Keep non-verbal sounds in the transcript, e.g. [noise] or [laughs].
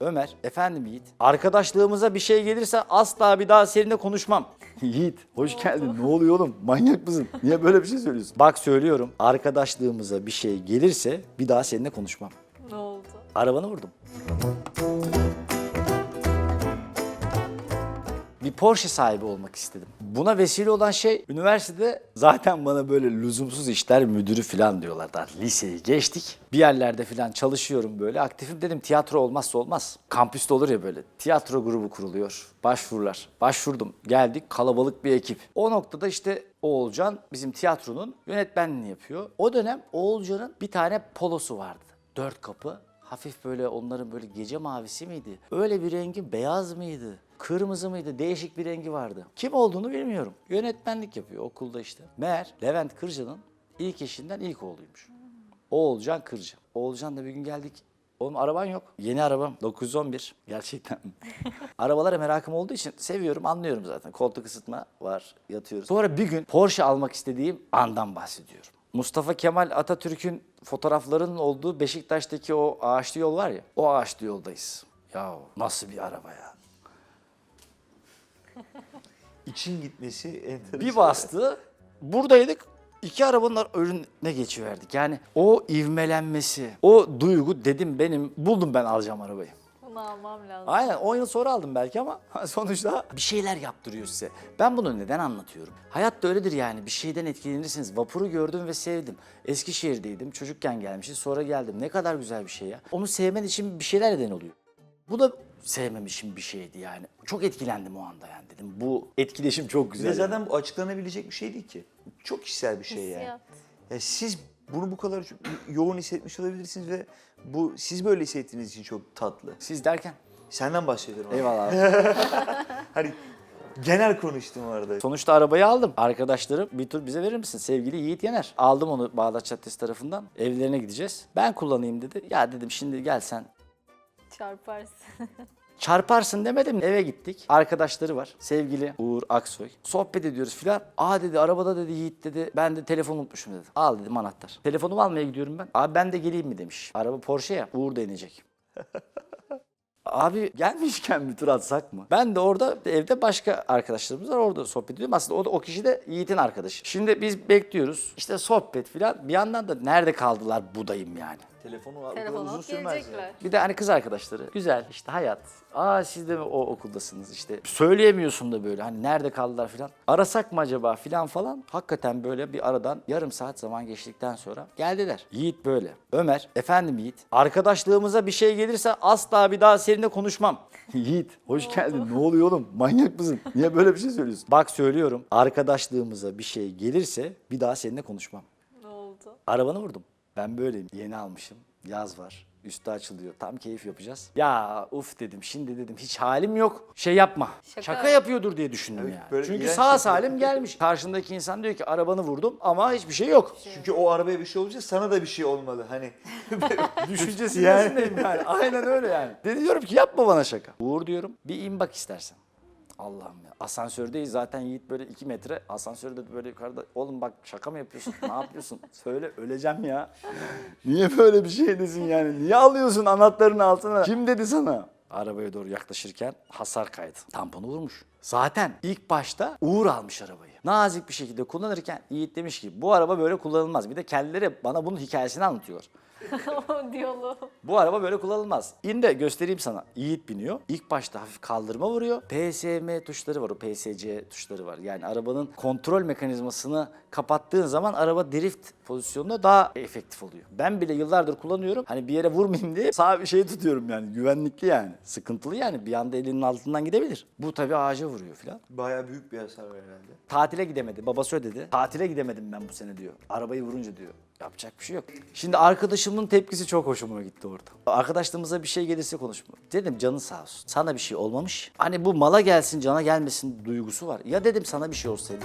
Ömer, efendim Yiğit. Arkadaşlığımıza bir şey gelirse asla bir daha seninle konuşmam. [laughs] Yiğit, hoş geldin. Ne oluyor oğlum? Manyak mısın? Niye böyle bir şey söylüyorsun? Bak söylüyorum. Arkadaşlığımıza bir şey gelirse bir daha seninle konuşmam. Ne oldu? Arabanı vurdum. Bir Porsche sahibi olmak istedim. Buna vesile olan şey üniversitede zaten bana böyle lüzumsuz işler müdürü falan diyorlar. Daha liseyi geçtik. Bir yerlerde falan çalışıyorum böyle. Aktifim dedim tiyatro olmazsa olmaz. Kampüste olur ya böyle. Tiyatro grubu kuruluyor. Başvurular. Başvurdum. Geldik kalabalık bir ekip. O noktada işte Oğulcan bizim tiyatronun yönetmenliğini yapıyor. O dönem Oğulcan'ın bir tane polosu vardı. Dört kapı. Hafif böyle onların böyle gece mavisi miydi? Öyle bir rengi beyaz mıydı? Kırmızı mıydı? Değişik bir rengi vardı. Kim olduğunu bilmiyorum. Yönetmenlik yapıyor okulda işte. Meğer Levent Kırca'nın ilk eşinden ilk oğluymuş. Oğulcan Kırca. Oğulcan da bir gün geldik. Oğlum araban yok. Yeni arabam 911. Gerçekten. [laughs] Arabalara merakım olduğu için seviyorum, anlıyorum zaten. Koltuk ısıtma var, yatıyoruz. Sonra bir gün Porsche almak istediğim andan bahsediyorum. Mustafa Kemal Atatürk'ün fotoğraflarının olduğu Beşiktaş'taki o ağaçlı yol var ya, o ağaçlı yoldayız. Ya nasıl bir araba ya. İçin gitmesi enteresan. Bir bastı, buradaydık. iki arabanın önüne geçiverdik. Yani o ivmelenmesi, o duygu dedim benim, buldum ben alacağım arabayı. Bunu almam lazım. Aynen 10 yıl sonra aldım belki ama [laughs] sonuçta bir şeyler yaptırıyor size. Ben bunu neden anlatıyorum? Hayat da öyledir yani bir şeyden etkilenirsiniz. Vapuru gördüm ve sevdim. Eskişehir'deydim çocukken gelmişiz sonra geldim. Ne kadar güzel bir şey ya. Onu sevmen için bir şeyler neden oluyor. Bu da sevmemişim bir şeydi yani. Çok etkilendim o anda yani dedim. Bu etkileşim çok Bir güzel. de yani. zaten bu açıklanabilecek bir şey değil ki. Çok kişisel bir şey yani. Hissiyat. Ya siz bunu bu kadar çok yoğun hissetmiş olabilirsiniz ve bu siz böyle hissettiğiniz için çok tatlı. Siz derken? Senden bahsediyorum. abi. Eyvallah abi. [laughs] Hani genel konuştum orada. Sonuçta arabayı aldım. Arkadaşlarım bir tur bize verir misin? Sevgili Yiğit Yener. Aldım onu Bağdat Caddesi tarafından. Evlerine gideceğiz. Ben kullanayım dedi. Ya dedim şimdi gel sen Çarparsın. [laughs] Çarparsın demedim. Eve gittik. Arkadaşları var. Sevgili Uğur Aksoy. Sohbet ediyoruz filan. Aa dedi arabada dedi Yiğit dedi. Ben de telefon unutmuşum dedi. Al dedim anahtar. Telefonumu almaya gidiyorum ben. Abi ben de geleyim mi demiş. Araba Porsche ya. Uğur da inecek. [laughs] Abi gelmişken bir tur atsak mı? Ben de orada evde başka arkadaşlarımız var orada sohbet ediyorum. Aslında o, da, o kişi de Yiğit'in arkadaşı. Şimdi biz bekliyoruz. İşte sohbet filan. Bir yandan da nerede kaldılar budayım yani. Telefonu kadar Telefon uzun alıp sürmez ya. gelecekler. Bir de hani kız arkadaşları. Güzel işte hayat. Aa siz de mi o okuldasınız işte. Söyleyemiyorsun da böyle hani nerede kaldılar filan. Arasak mı acaba filan falan. Hakikaten böyle bir aradan yarım saat zaman geçtikten sonra geldiler. Yiğit böyle. Ömer, efendim Yiğit. Arkadaşlığımıza bir şey gelirse asla bir daha seninle konuşmam. [laughs] Yiğit, hoş geldin. Ne oluyor oğlum? Manyak mısın? Niye böyle bir şey söylüyorsun? Bak söylüyorum. Arkadaşlığımıza bir şey gelirse bir daha seninle konuşmam. Ne oldu? Arabanı vurdum. Ben böyleyim. Yeni almışım. Yaz var. Üstü açılıyor. Tam keyif yapacağız. Ya uf dedim. Şimdi dedim hiç halim yok. Şey yapma. Şaka, Şaka. yapıyordur diye düşündüm Evet, yani. böyle Çünkü iğrenç sağ şaka. salim gelmiş. Karşındaki insan diyor ki arabanı vurdum ama hiçbir şey yok. Çünkü o arabaya bir şey olunca sana da bir şey olmalı. Hani [laughs] Düşüncesi Yani. yani. yani. Aynen öyle yani. Dedi diyorum ki yapma bana şaka. Uğur diyorum bir in bak istersen. Allah'ım ya. Asansördeyiz zaten Yiğit böyle 2 metre. Asansörde böyle yukarıda. Oğlum bak şaka mı yapıyorsun? Ne yapıyorsun? [laughs] Söyle öleceğim ya. Niye böyle bir şey desin yani? Niye alıyorsun anahtarın altına? Kim dedi sana? Arabaya doğru yaklaşırken hasar kaydı. Tamponu vurmuş. Zaten ilk başta Uğur almış arabayı. Nazik bir şekilde kullanırken Yiğit demiş ki bu araba böyle kullanılmaz. Bir de kendileri bana bunun hikayesini anlatıyorlar. [laughs] o diyaloğu. Bu araba böyle kullanılmaz. İn de göstereyim sana. Yiğit biniyor. İlk başta hafif kaldırma vuruyor. PSM tuşları var. O PSC tuşları var. Yani arabanın kontrol mekanizmasını kapattığın zaman araba drift pozisyonunda daha efektif oluyor. Ben bile yıllardır kullanıyorum. Hani bir yere vurmayayım diye sağ bir şey tutuyorum yani. Güvenlikli yani. Sıkıntılı yani. Bir anda elinin altından gidebilir. Bu tabii ağaca vuruyor filan. bayağı büyük bir hasar var herhalde. Tatile gidemedi. Babası ödedi. Tatile gidemedim ben bu sene diyor. Arabayı vurunca diyor. Yapacak bir şey yok. Şimdi arkadaşımın tepkisi çok hoşuma gitti orada. Arkadaşlığımıza bir şey gelirse konuşma. Dedim canın sağ olsun. Sana bir şey olmamış. Hani bu mala gelsin cana gelmesin duygusu var. Ya dedim sana bir şey olsaydı.